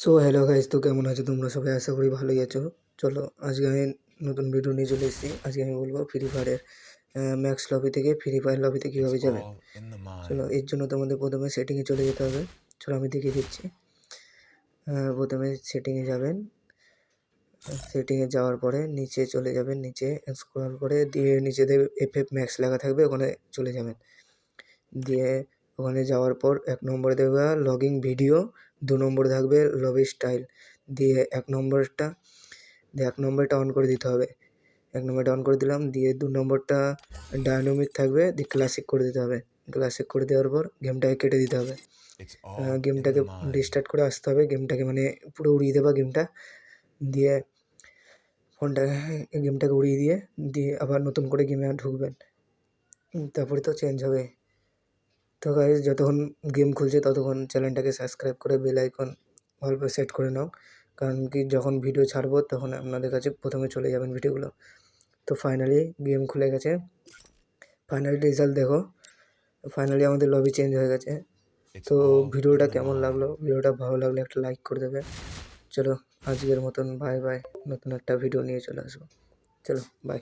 So hello guys তো কেমন আছো তোমরা? সবাই আশা করি ভালোই আছো। চলো, আজকে আমি নতুন ভিডিও নিয়ে চলে এসেছি। আজকে আমি বলব ফ্রি ফায়ারের ম্যাক্স লবি থেকে ফ্রি ফায়ার লবিতে কীভাবে যাবে। চলো, এর জন্য তোমাদের প্রথমে সেটিংয়ে চলে যেতে হবে। চলো, আমি দেখিয়ে দিচ্ছি। প্রথমে সেটিংয়ে যাবেন। সেটিংয়ে যাওয়ার পরে নিচে চলে যাবেন, নিচে স্ক্রল করে দিয়ে নিচে এফ এফ ম্যাক্স লেখা থাকবে, ওখানে চলে যাবেন। দিয়ে ওখানে যাওয়ার পর এক নম্বরে দেবে লগিং ভিডিও দু নম্বরে থাকবে লবি স্টাইল দিয়ে এক নম্বরটা দিয়ে এক নম্বরটা অন করে দিতে হবে। এক নম্বরটা অন করে দিলাম দিয়ে দু নম্বরটা ডায়নামিক থাকবে দিয়ে ক্লাসিক করে দিতে হবে। ক্লাসিক করে দেওয়ার পর গেমটাকে কেটে দিতে হবে। গেমটাকে রিস্টার্ট করে আসতে হবে গেমটাকে মানে পুরো উড়িয়ে দেবা গেমটা দিয়ে ফোনটাকে গেমটাকে উড়িয়ে দিয়ে দিয়ে আবার নতুন করে গেমে ঢুকবেন। তারপরে তো চেঞ্জ হবে। তো গাইজ যতক্ষণ গেম খুলছে ততক্ষণ চ্যানেলটাকে সাবস্ক্রাইব করে বেল আইকন অল্প সেট করে নাও। কারণ কি, যখন ভিডিও ছাড়বো তখন আপনাদের কাছে প্রথমে চলে যাবেন ভিডিওগুলো তো ফাইনালি গেম খুলে গেছে। ফাইনালি রেজাল্ট দেখো। ফাইনালি আমাদের লবি চেঞ্জ হয়ে গেছে। তো ভিডিওটা কেমন লাগল? ভিডিওটা ভালো লাগলে একটা লাইক করে দেবে। চলো, আজকের মতন বাই বাই নতুন একটা ভিডিও নিয়ে চলে আসব। চলো বাই